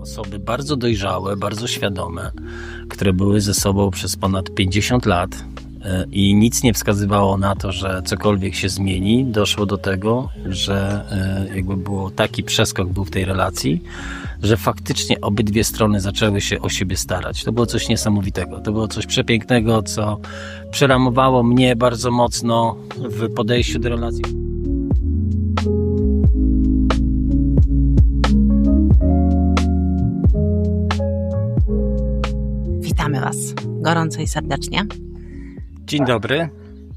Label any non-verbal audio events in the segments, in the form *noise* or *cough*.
osoby bardzo dojrzałe, bardzo świadome, które były ze sobą przez ponad 50 lat e, i nic nie wskazywało na to, że cokolwiek się zmieni. Doszło do tego, że e, jakby było taki przeskok był w tej relacji, że faktycznie obydwie strony zaczęły się o siebie starać. To było coś niesamowitego. To było coś przepięknego, co przeramowało mnie bardzo mocno w podejściu do relacji. Witamy Was gorąco i serdecznie. Dzień dobry.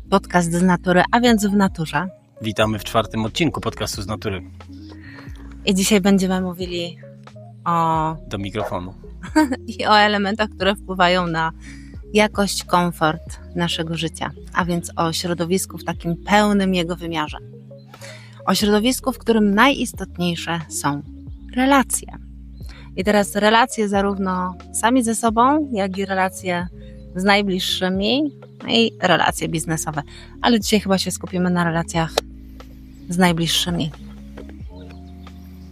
Podcast z natury, a więc w naturze. Witamy w czwartym odcinku podcastu z natury. I dzisiaj będziemy mówili o, Do mikrofonu. *laughs* i o elementach, które wpływają na jakość, komfort naszego życia, a więc o środowisku w takim pełnym jego wymiarze. O środowisku, w którym najistotniejsze są relacje. I teraz relacje zarówno sami ze sobą, jak i relacje z najbliższymi no i relacje biznesowe. Ale dzisiaj chyba się skupimy na relacjach z najbliższymi.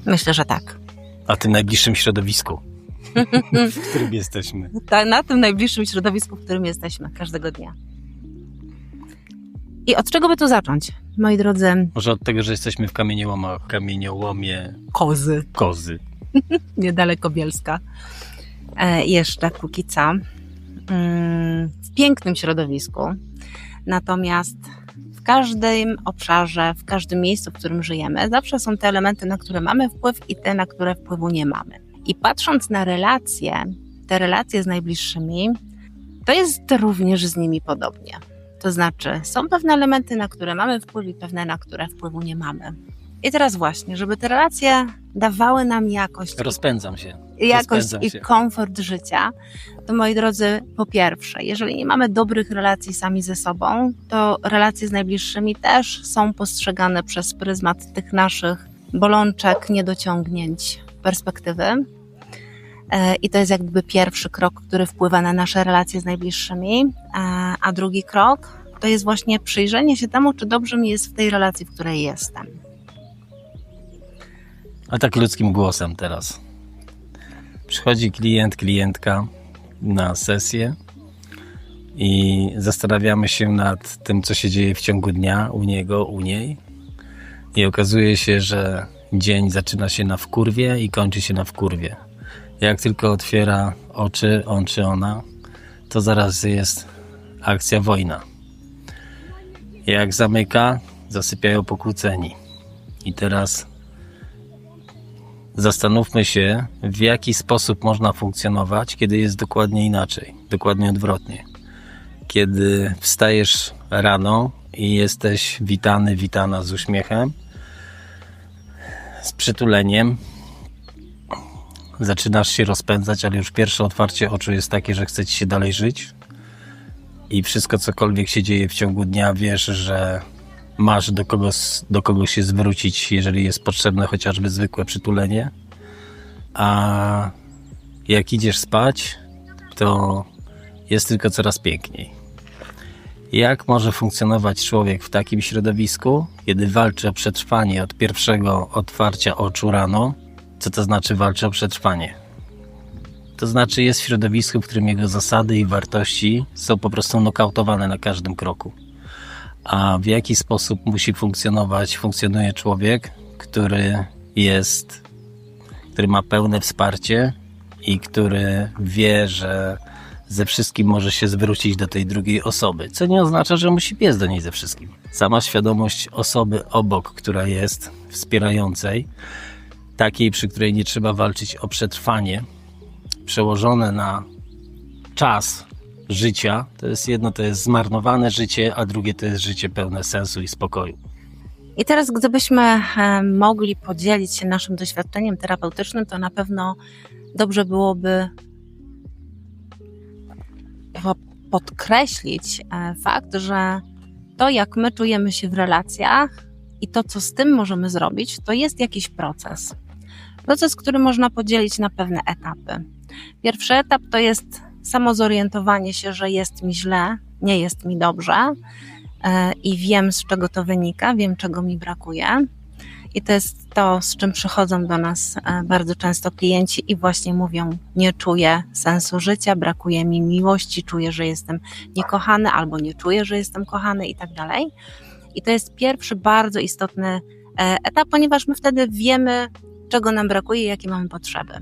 Myślę, że tak. A tym najbliższym środowisku, *laughs* w którym jesteśmy. Ta- na tym najbliższym środowisku, w którym jesteśmy każdego dnia. I od czego by tu zacząć, moi drodzy Może od tego, że jesteśmy w kamieniołomach, kamieniołomie kozy, kozy. *laughs* niedaleko Bielska, e, jeszcze póki co, mm, w pięknym środowisku. Natomiast w każdym obszarze, w każdym miejscu, w którym żyjemy, zawsze są te elementy, na które mamy wpływ i te, na które wpływu nie mamy. I patrząc na relacje, te relacje z najbliższymi, to jest również z nimi podobnie. To znaczy, są pewne elementy, na które mamy wpływ i pewne, na które wpływu nie mamy. I teraz właśnie, żeby te relacje dawały nam jakość, Rozpędzam się. jakość rozpędzam i się. komfort życia, to moi drodzy, po pierwsze, jeżeli nie mamy dobrych relacji sami ze sobą, to relacje z najbliższymi też są postrzegane przez pryzmat tych naszych bolączek, niedociągnięć, perspektywy. E, I to jest jakby pierwszy krok, który wpływa na nasze relacje z najbliższymi. A- A drugi krok to jest właśnie przyjrzenie się temu, czy dobrze mi jest w tej relacji, w której jestem. A tak ludzkim głosem teraz. Przychodzi klient, klientka na sesję i zastanawiamy się nad tym, co się dzieje w ciągu dnia u niego, u niej. I okazuje się, że dzień zaczyna się na wkurwie i kończy się na wkurwie. Jak tylko otwiera oczy, on czy ona, to zaraz jest akcja wojna. Jak zamyka, zasypiają pokłóceni. I teraz Zastanówmy się, w jaki sposób można funkcjonować, kiedy jest dokładnie inaczej, dokładnie odwrotnie. Kiedy wstajesz rano i jesteś witany, witana z uśmiechem, z przytuleniem, zaczynasz się rozpędzać, ale już pierwsze otwarcie oczu jest takie, że chce ci się dalej żyć i wszystko, cokolwiek się dzieje w ciągu dnia, wiesz, że masz do kogo, do kogo się zwrócić, jeżeli jest potrzebne chociażby zwykłe przytulenie. A jak idziesz spać, to jest tylko coraz piękniej. Jak może funkcjonować człowiek w takim środowisku, kiedy walczy o przetrwanie od pierwszego otwarcia oczu rano? Co to znaczy walczy o przetrwanie? To znaczy jest w środowisku, w którym jego zasady i wartości są po prostu nokautowane na każdym kroku a w jaki sposób musi funkcjonować, funkcjonuje człowiek, który jest, który ma pełne wsparcie i który wie, że ze wszystkim może się zwrócić do tej drugiej osoby, co nie oznacza, że musi biec do niej ze wszystkim. Sama świadomość osoby obok, która jest wspierającej, takiej, przy której nie trzeba walczyć o przetrwanie, przełożone na czas życia. To jest jedno, to jest zmarnowane życie, a drugie to jest życie pełne sensu i spokoju. I teraz, gdybyśmy e, mogli podzielić się naszym doświadczeniem terapeutycznym, to na pewno dobrze byłoby po- podkreślić e, fakt, że to, jak my czujemy się w relacjach i to, co z tym możemy zrobić, to jest jakiś proces. Proces, który można podzielić na pewne etapy. Pierwszy etap to jest samo zorientowanie się, że jest mi źle, nie jest mi dobrze e, i wiem, z czego to wynika, wiem, czego mi brakuje. I to jest to, z czym przychodzą do nas e, bardzo często klienci i właśnie mówią: Nie czuję sensu życia, brakuje mi miłości, czuję, że jestem niekochany albo nie czuję, że jestem kochany i tak dalej. I to jest pierwszy bardzo istotny e, etap, ponieważ my wtedy wiemy, czego nam brakuje i jakie mamy potrzeby.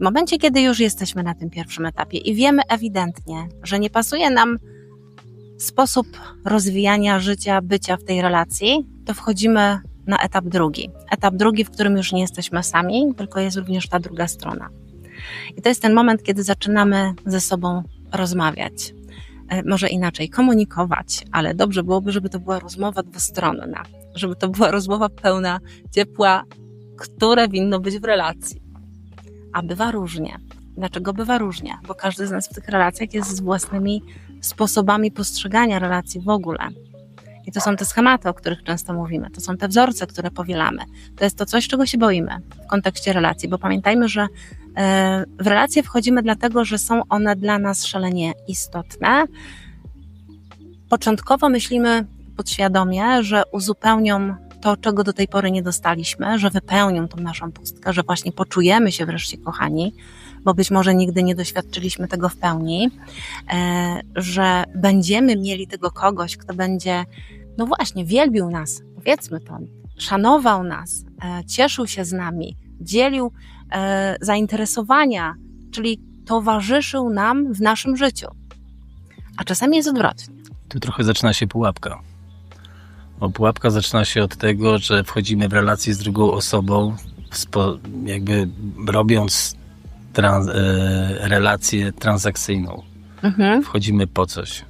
W momencie, kiedy już jesteśmy na tym pierwszym etapie i wiemy ewidentnie, że nie pasuje nam sposób rozwijania życia, bycia w tej relacji, to wchodzimy na etap drugi. Etap drugi, w którym już nie jesteśmy sami, tylko jest również ta druga strona. I to jest ten moment, kiedy zaczynamy ze sobą rozmawiać. E, Może inaczej, komunikować, ale dobrze byłoby, żeby to była rozmowa dwustronna, żeby to była rozmowa pełna ciepła, które winno być w relacji. A bywa różnie. Dlaczego bywa różnie? Bo każdy z nas w tych relacjach jest z własnymi sposobami postrzegania relacji w ogóle. I to są te schematy, o których często mówimy, to są te wzorce, które powielamy. To jest to coś, czego się boimy w kontekście relacji, bo pamiętajmy, że e, w relacje wchodzimy dlatego, że są one dla nas szalenie istotne. Początkowo myślimy podświadomie, że uzupełnią to, czego do tej pory nie dostaliśmy, że wypełnią tą naszą pustkę, że właśnie poczujemy się wreszcie kochani, bo być może nigdy nie doświadczyliśmy tego w pełni, e, że będziemy mieli tego kogoś, kto będzie, no właśnie, wielbił nas, powiedzmy to, szanował nas, e, cieszył się z nami, dzielił e, zainteresowania, czyli towarzyszył nam w naszym życiu. A czasami jest odwrotnie. Tu trochę zaczyna się pułapka. Bo pułapka zaczyna się od tego, że wchodzimy w relację z drugą osobą, jakby robiąc trans, e, relację transakcyjną. Mhm. Wchodzimy po coś.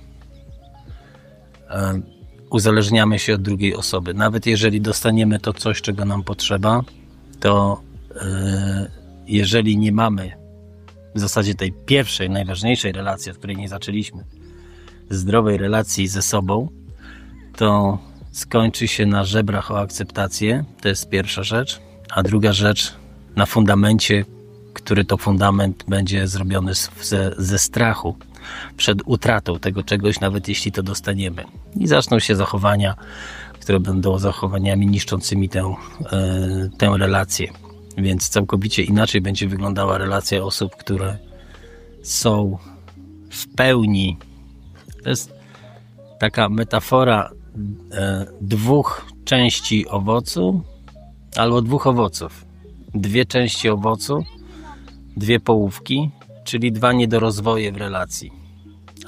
E, uzależniamy się od drugiej osoby. Nawet jeżeli dostaniemy to coś, czego nam potrzeba, to e, jeżeli nie mamy w zasadzie tej pierwszej, najważniejszej relacji, od której nie zaczęliśmy, zdrowej relacji ze sobą, to skończy się na żebrach o akceptację. To jest pierwsza rzecz. A druga rzecz, na fundamencie, który to fundament będzie zrobiony ze, ze strachu przed utratą tego czegoś, nawet jeśli to dostaniemy. I zaczną się zachowania, które będą zachowaniami niszczącymi tę, e, tę relację. Więc całkowicie inaczej będzie wyglądała relacja osób, które są w pełni. To jest taka metafora dwóch części owocu albo dwóch owoców. Dwie części owocu, dwie połówki, czyli dwa niedorozwoje w relacji.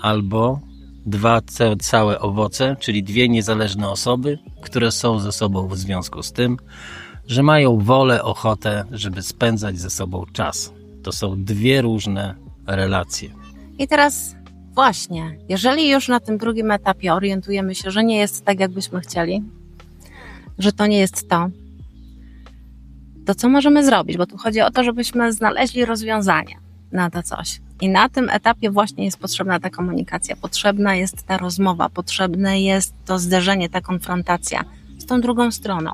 Albo dwa ca- całe owoce, czyli dwie niezależne osoby, które są ze sobą w związku z tym, że mają wolę, ochotę, żeby spędzać ze sobą czas. To są dwie różne relacje. I teraz właśnie, jeżeli już na tym drugim etapie orientujemy się, że nie jest tak, jakbyśmy chcieli, że to nie jest to, to co możemy zrobić? Bo tu chodzi o to, żebyśmy znaleźli rozwiązanie na to coś. I na tym etapie właśnie jest potrzebna ta komunikacja, potrzebna jest ta rozmowa, potrzebne jest to zderzenie, ta konfrontacja z tą drugą stroną.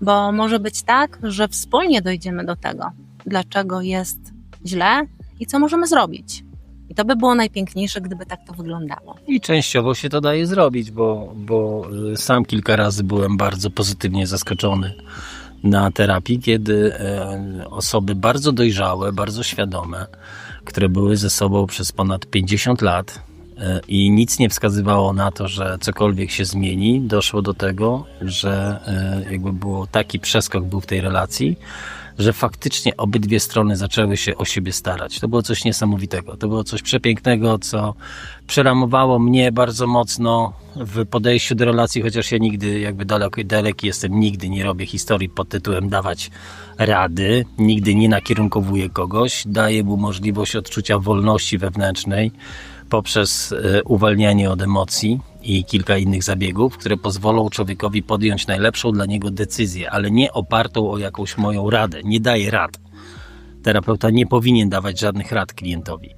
Bo może być tak, że wspólnie dojdziemy do tego, dlaczego jest źle i co możemy zrobić. To by było najpiękniejsze, gdyby tak to wyglądało. I częściowo się to daje zrobić, bo, bo y, sam kilka razy byłem bardzo pozytywnie zaskoczony na terapii, kiedy e, osoby bardzo dojrzałe, bardzo świadome, które były ze sobą przez ponad 50 lat e, i nic nie wskazywało na to, że cokolwiek się zmieni, doszło do tego, że e, jakby było taki przeskok był w tej relacji, że faktycznie obydwie strony zaczęły się o siebie starać. To było coś niesamowitego. To było coś przepięknego, co przeramowało mnie bardzo mocno w podejściu do relacji, chociaż ja nigdy, jakby daleki, daleki jestem, nigdy nie robię historii pod tytułem dawać rady, nigdy nie nakierunkowuję kogoś, daję mu możliwość odczucia wolności wewnętrznej poprzez e, uwalnianie od emocji i kilka innych zabiegów, które pozwolą człowiekowi podjąć najlepszą dla niego decyzję, ale nie opartą o jakąś moją radę. Nie daję rad. Terapeuta nie powinien dawać żadnych rad klientowi,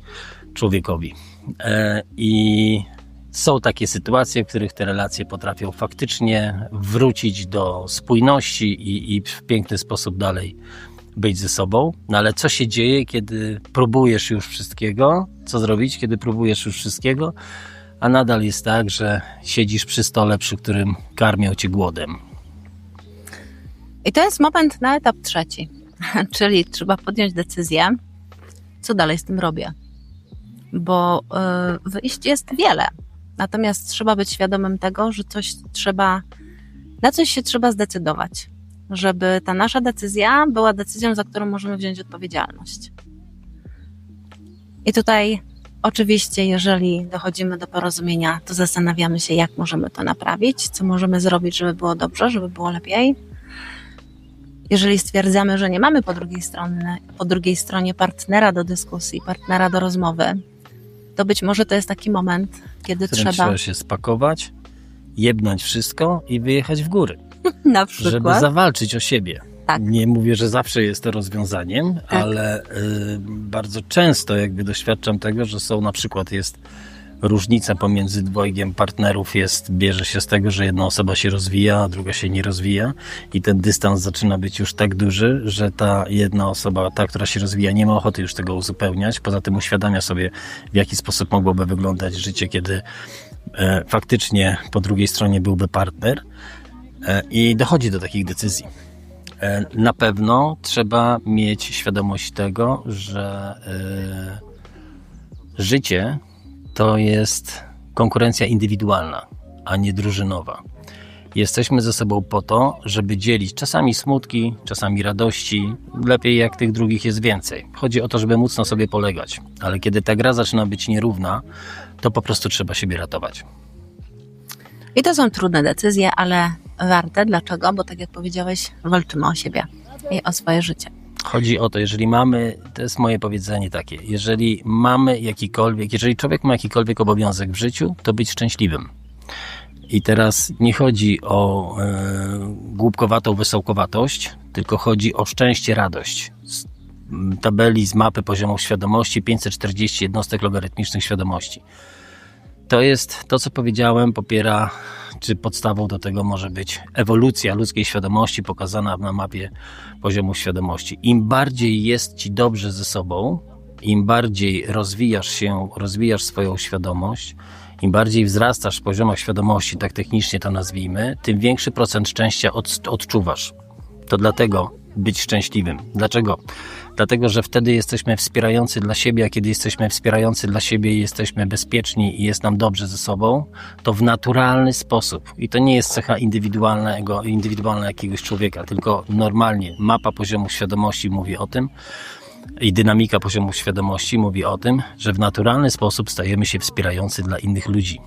człowiekowi. E, I są takie sytuacje, w których te relacje potrafią faktycznie wrócić do spójności i, i w piękny sposób dalej być ze sobą. No ale co się dzieje, kiedy próbujesz już wszystkiego? Co zrobić, kiedy próbujesz już wszystkiego? A nadal jest tak, że siedzisz przy stole, przy którym karmią cię głodem. I to jest moment na etap trzeci, *laughs* czyli trzeba podjąć decyzję, co dalej z tym robię. Bo y, wyjść jest wiele, natomiast trzeba być świadomym tego, że coś trzeba, na coś się trzeba zdecydować, żeby ta nasza decyzja była decyzją, za którą możemy wziąć odpowiedzialność. I tutaj Oczywiście, jeżeli dochodzimy do porozumienia, to zastanawiamy się, jak możemy to naprawić, co możemy zrobić, żeby było dobrze, żeby było lepiej. Jeżeli stwierdzamy, że nie mamy po drugiej, stronie, po drugiej stronie partnera do dyskusji, partnera do rozmowy, to być może to jest taki moment, kiedy trzeba, trzeba się spakować, jebnąć wszystko i wyjechać w góry, *laughs* na żeby przykład, zawalczyć o siebie. Tak. Nie mówię, że zawsze jest to rozwiązaniem, Tak. ale y, bardzo często jakby doświadczam tego, że są na przykład jest różnica pomiędzy dwojgiem partnerów jest, bierze się z tego, że jedna osoba się rozwija, a druga się nie rozwija i ten dystans zaczyna być już tak duży, że ta jedna osoba, ta, która się rozwija, nie ma ochoty już tego uzupełniać. Poza tym uświadamia sobie, w jaki sposób mogłoby wyglądać życie, kiedy e, faktycznie po drugiej stronie byłby partner e, i dochodzi do takich decyzji. E, Na pewno trzeba mieć świadomość tego, że e, życie to jest konkurencja indywidualna, a nie drużynowa. Jesteśmy ze sobą po to, żeby dzielić czasami smutki, czasami radości. Lepiej jak tych drugich jest więcej. Chodzi o to, żeby móc na sobie polegać. Ale kiedy ta gra zaczyna być nierówna, to po prostu trzeba siebie ratować. I to są trudne decyzje, ale warte. Dlaczego? Bo tak jak powiedziałeś, walczymy o siebie i o swoje życie. Chodzi o to, jeżeli mamy, to jest moje powiedzenie takie, jeżeli mamy jakikolwiek, jeżeli człowiek ma jakikolwiek obowiązek w życiu, to być szczęśliwym. I teraz nie chodzi o e, głupkowatą wesołkowatość, tylko chodzi o szczęście, radość. Z tabeli z mapy poziomu świadomości 540 jednostek logarytmicznych świadomości. To jest to, co powiedziałem, popiera, czy podstawą do tego może być ewolucja ludzkiej świadomości pokazana na mapie poziomu świadomości. Im bardziej jest ci dobrze ze sobą, im bardziej rozwijasz się, rozwijasz swoją świadomość, im bardziej wzrastasz w poziomach świadomości, tak technicznie to nazwijmy, tym większy procent szczęścia od, odczuwasz. To dlatego być szczęśliwym. Dlaczego? Dlatego, że wtedy jesteśmy wspierający dla siebie, a kiedy jesteśmy wspierający dla siebie i jesteśmy bezpieczni i jest nam dobrze ze sobą, to w naturalny sposób, i to nie jest cecha indywidualnego, indywidualna jakiegoś człowieka, tylko normalnie mapa poziomu świadomości mówi o tym, i dynamika poziomu świadomości mówi o tym, że w naturalny sposób stajemy się wspierający dla innych ludzi,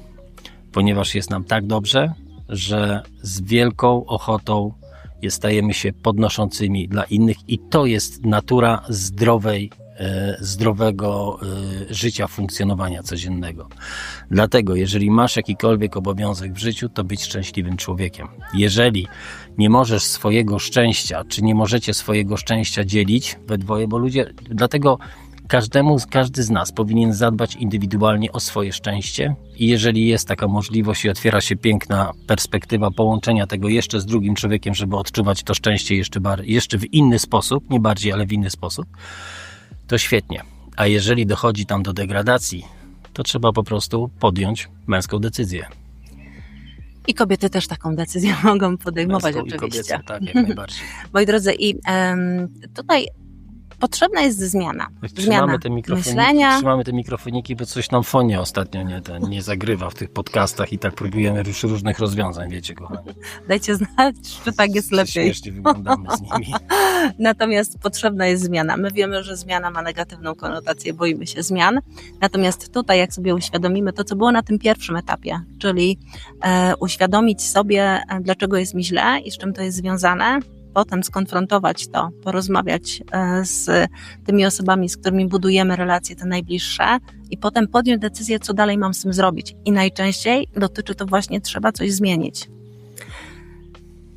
ponieważ jest nam tak dobrze, że z wielką ochotą stajemy się podnoszącymi dla innych i to jest natura zdrowej, e, zdrowego e, życia, funkcjonowania codziennego. Dlatego, jeżeli masz jakikolwiek obowiązek w życiu, to być szczęśliwym człowiekiem. Jeżeli nie możesz swojego szczęścia, czy nie możecie swojego szczęścia dzielić we dwoje, bo ludzie, dlatego każdemu, każdy z nas powinien zadbać indywidualnie o swoje szczęście i jeżeli jest taka możliwość i otwiera się piękna perspektywa połączenia tego jeszcze z drugim człowiekiem, żeby odczuwać to szczęście jeszcze, bar- jeszcze w inny sposób, nie bardziej, ale w inny sposób, to świetnie. A jeżeli dochodzi tam do degradacji, to trzeba po prostu podjąć męską decyzję. I kobiety też taką decyzję *laughs* mogą podejmować, Męską i oczywiście. kobiecą, tak, jak najbardziej. *laughs* Moi drodzy, i em, tutaj potrzebna jest zmiana. Zmiana Trzymamy te, mikrofoniki, myślenia. trzymamy te mikrofoniki, bo coś nam fonie ostatnio nie, ten, nie zagrywa w tych podcastach i tak próbujemy już różnych rozwiązań, wiecie, kochani. Dajcie znać, czy tak jest lepiej. Śmiesznie wyglądamy z nimi. *laughs* Natomiast potrzebna jest zmiana. My wiemy, że zmiana ma negatywną konotację, boimy się zmian. Natomiast tutaj, jak sobie uświadomimy to, co było na tym pierwszym etapie, czyli e, uświadomić sobie, e, dlaczego jest mi źle i z czym to jest związane, potem skonfrontować to, porozmawiać e, z tymi osobami, z którymi budujemy relacje te najbliższe i potem podjąć decyzję, co dalej mam z tym zrobić. I najczęściej dotyczy to właśnie, trzeba coś zmienić.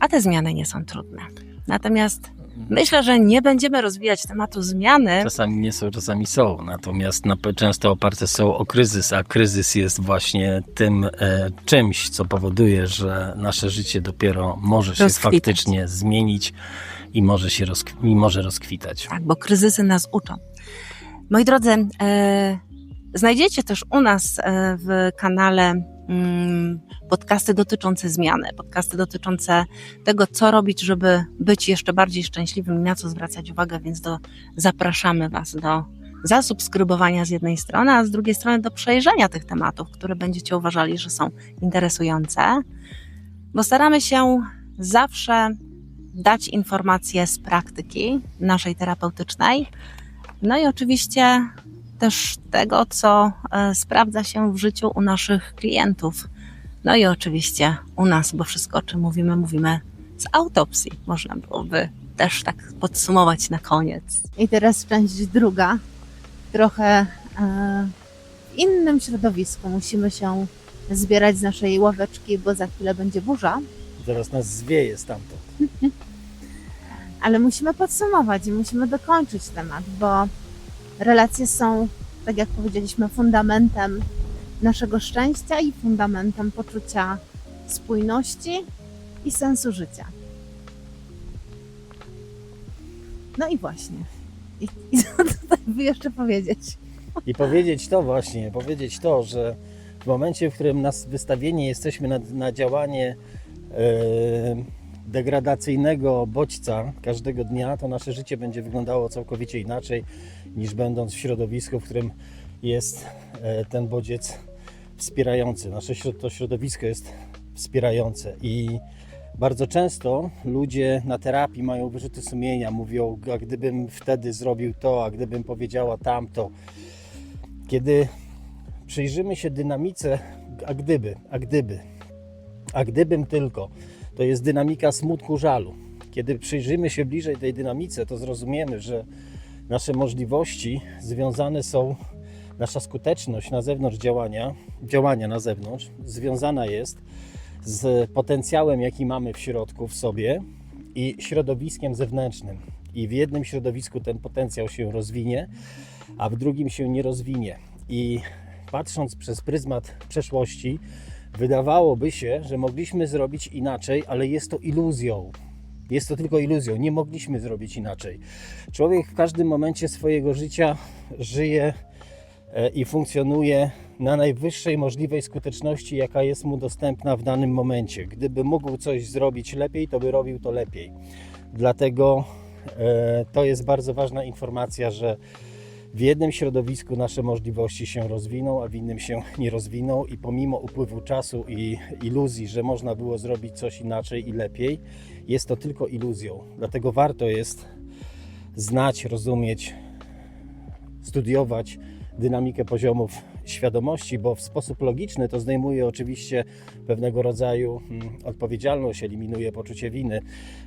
A te zmiany nie są trudne. Natomiast Myślę, że nie będziemy rozwijać tematu zmiany. Czasami nie są, czasami są, natomiast na, często oparte są o kryzys, a kryzys jest właśnie tym e, czymś, co powoduje, że nasze życie dopiero może się Rozkwitać. faktycznie zmienić i może się rozkw- i może rozkwitać. Tak, bo kryzysy nas uczą. Moi drodzy, e, znajdziecie też u nas e, w kanale podcasty dotyczące zmiany, podcasty dotyczące tego, co robić, żeby być jeszcze bardziej szczęśliwym i na co zwracać uwagę, więc do, zapraszamy Was do zasubskrybowania z jednej strony, a z drugiej strony do przejrzenia tych tematów, które będziecie uważali, że są interesujące, bo staramy się zawsze dać informacje z praktyki naszej terapeutycznej, no i oczywiście też tego, co e, sprawdza się w życiu u naszych klientów. No i oczywiście u nas, bo wszystko, o czym mówimy, mówimy z autopsji. Można byłoby też tak podsumować na koniec. I teraz część druga, trochę e, w innym środowisku. Musimy się zbierać z naszej ławeczki, bo za chwilę będzie burza, Zaraz nas zwieje stamtąd. *laughs* ale musimy podsumować i musimy dokończyć temat, bo relacje są, tak jak powiedzieliśmy, fundamentem naszego szczęścia i fundamentem poczucia spójności i sensu życia. No i właśnie. I, *laughs* co tutaj by jeszcze powiedzieć? I powiedzieć to właśnie, powiedzieć to, że w momencie, w którym nas wystawieni jesteśmy na, na działanie e, degradacyjnego bodźca każdego dnia, to nasze życie będzie wyglądało całkowicie inaczej niż będąc w środowisku, w którym jest e, ten bodziec wspierający. Nasze to środowisko jest wspierające i bardzo często ludzie na terapii mają wyrzuty sumienia, mówią, a gdybym wtedy zrobił to, a gdybym powiedziała tamto. Kiedy przyjrzymy się dynamice, a gdyby, a gdyby, a gdybym tylko, to jest dynamika smutku, żalu. Kiedy przyjrzymy się bliżej tej dynamice, to zrozumiemy, że nasze możliwości związane są, nasza skuteczność na zewnątrz działania, działania na zewnątrz, związana jest z potencjałem, jaki mamy w środku, w sobie i środowiskiem zewnętrznym. I w jednym środowisku ten potencjał się rozwinie, a w drugim się nie rozwinie. I patrząc przez pryzmat przeszłości, wydawałoby się, że mogliśmy zrobić inaczej, ale jest to iluzją. Jest to tylko iluzją. Nie mogliśmy zrobić inaczej. Człowiek w każdym momencie swojego życia żyje e, i funkcjonuje na najwyższej możliwej skuteczności, jaka jest mu dostępna w danym momencie. Gdyby mógł coś zrobić lepiej, to by robił to lepiej. Dlatego e, to jest bardzo ważna informacja, że w jednym środowisku nasze możliwości się rozwiną, a w innym się *laughs* nie rozwiną i pomimo upływu czasu i iluzji, że można było zrobić coś inaczej i lepiej, jest to tylko iluzją. Dlatego warto jest znać, rozumieć, studiować dynamikę poziomów świadomości, bo w sposób logiczny to zdejmuje oczywiście pewnego rodzaju mm, odpowiedzialność, eliminuje poczucie winy.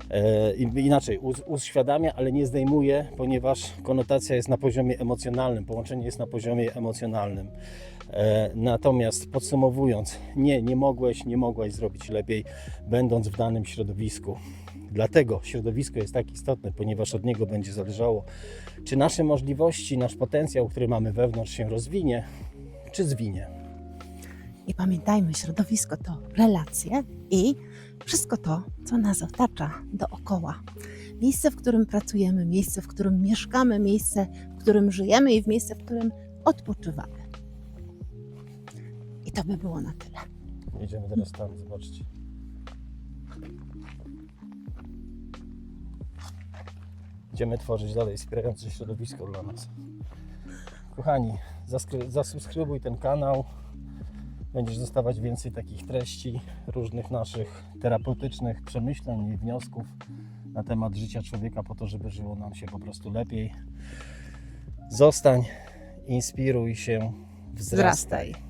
E, inaczej, uświadamia, ale nie zdejmuje, ponieważ konotacja jest na poziomie emocjonalnym, połączenie jest na poziomie emocjonalnym. E, natomiast podsumowując, nie, nie mogłeś, nie mogłaś zrobić lepiej, będąc w danym środowisku. Dlatego środowisko jest tak istotne, ponieważ od niego będzie zależało, czy nasze możliwości, nasz potencjał, który mamy wewnątrz, się rozwinie, czy zwinie. I pamiętajmy, środowisko to relacje i wszystko to, co nas otacza dookoła. Miejsce, w którym pracujemy, miejsce, w którym mieszkamy, miejsce, w którym żyjemy i w miejsce, w którym odpoczywamy. I to by było na tyle. Jedziemy teraz tam, zobaczcie. Będziemy tworzyć dalej wspierające środowisko dla nas. Kochani, zasubskrybuj ten kanał. Będziesz dostawać więcej takich treści, różnych naszych terapeutycznych przemyśleń i wniosków na temat życia człowieka, po to, żeby żyło nam się po prostu lepiej. Zostań, inspiruj się, wzrastaj. Wzrastaj.